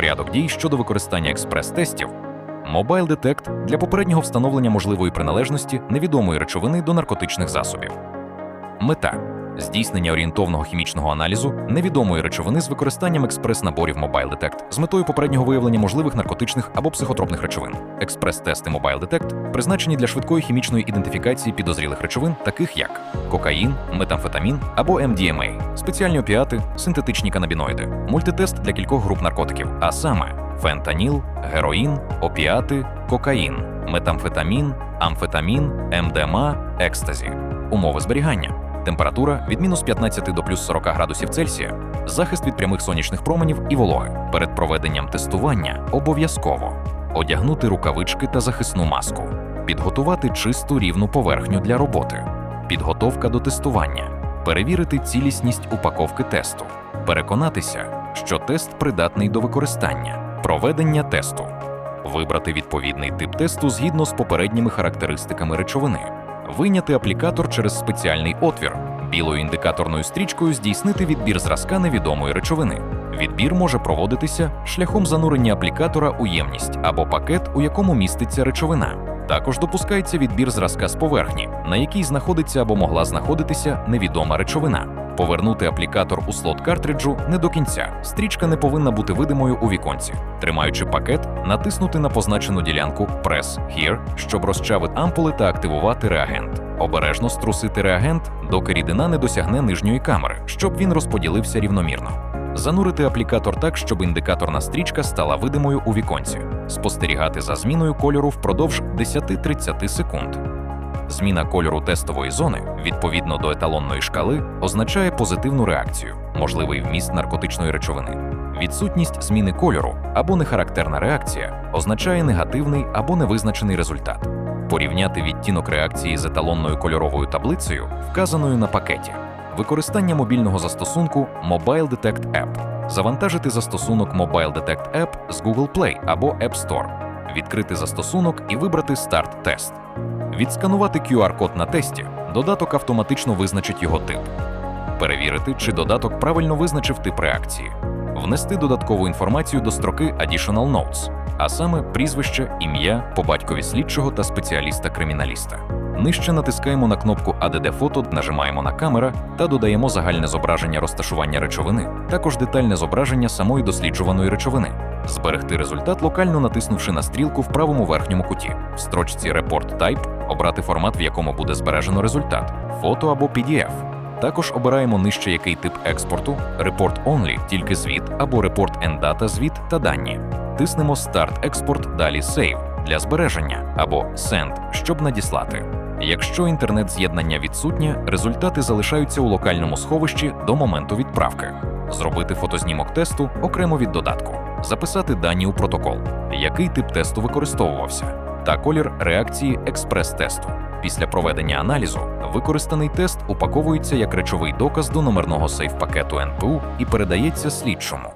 Порядок дій щодо використання експрес-тестів. Mobile Detect для попереднього встановлення можливої приналежності невідомої речовини до наркотичних засобів. Мета здійснення орієнтовного хімічного аналізу невідомої речовини з використанням експрес-наборів Mobile Detect з метою попереднього виявлення можливих наркотичних або психотропних речовин. Експрес-тести Mobile Detect призначені для швидкої хімічної ідентифікації підозрілих речовин, таких як кокаїн, метамфетамін або MDMA, спеціальні опіати, синтетичні канабіноїди, мультитест для кількох груп наркотиків, а саме фентаніл, героїн, опіати, кокаїн, метамфетамін, амфетамін, МДМА, екстазі. Умови зберігання. Температура від мінус 15 до плюс 40 градусів Цельсія, захист від прямих сонячних променів і вологи. Перед проведенням тестування обов'язково одягнути рукавички та захисну маску, підготувати чисту рівну поверхню для роботи, підготовка до тестування, перевірити цілісність упаковки тесту, переконатися, що тест придатний до використання, проведення тесту, вибрати відповідний тип тесту згідно з попередніми характеристиками речовини, вийняти аплікатор через спеціальний отвір, білою індикаторною стрічкою здійснити відбір зразка невідомої речовини. Відбір може проводитися шляхом занурення аплікатора у ємність або пакет, у якому міститься речовина. Також допускається відбір зразка з поверхні, на якій знаходиться або могла знаходитися невідома речовина. Повернути аплікатор у слот картриджу не до кінця. Стрічка не повинна бути видимою у віконці. Тримаючи пакет, натиснути на позначену ділянку Press Here, щоб розчавити ампули та активувати реагент. Обережно струсити реагент, доки рідина не досягне нижньої камери, щоб він розподілився рівномірно. Занурити аплікатор так, щоб індикаторна стрічка стала видимою у віконці. Спостерігати за зміною кольору впродовж 10-30 секунд. Зміна кольору тестової зони відповідно до еталонної шкали означає позитивну реакцію, можливий вміст наркотичної речовини. Відсутність зміни кольору або нехарактерна реакція означає негативний або невизначений результат. Порівняти відтінок реакції з еталонною кольоровою таблицею, вказаною на пакеті. Використання мобільного застосунку Mobile Detect App. Завантажити застосунок Mobile Detect App з Google Play або App Store. Відкрити застосунок і вибрати Старт тест. Відсканувати QR-код на тесті. Додаток автоматично визначить його тип. Перевірити, чи додаток правильно визначив тип реакції. Внести додаткову інформацію до строки Additional Notes, а саме прізвище, ім'я по батькові слідчого та спеціаліста-криміналіста. Нижче натискаємо на кнопку ADD фото, нажимаємо на камера та додаємо загальне зображення розташування речовини, також детальне зображення самої досліджуваної речовини. Зберегти результат локально натиснувши на стрілку в правому верхньому куті. В строчці Report Type обрати формат, в якому буде збережено результат фото або PDF. Також обираємо нижче який тип експорту Report Only, тільки звіт або Report and Data звіт та дані. Тиснемо Start Export, далі Save для збереження або Send, щоб надіслати. Якщо інтернет-з'єднання відсутнє, результати залишаються у локальному сховищі до моменту відправки. Зробити фотознімок тесту окремо від додатку, записати дані у протокол, який тип тесту використовувався, та колір реакції експрес-тесту. Після проведення аналізу використаний тест упаковується як речовий доказ до номерного сейф-пакету НПУ і передається слідчому.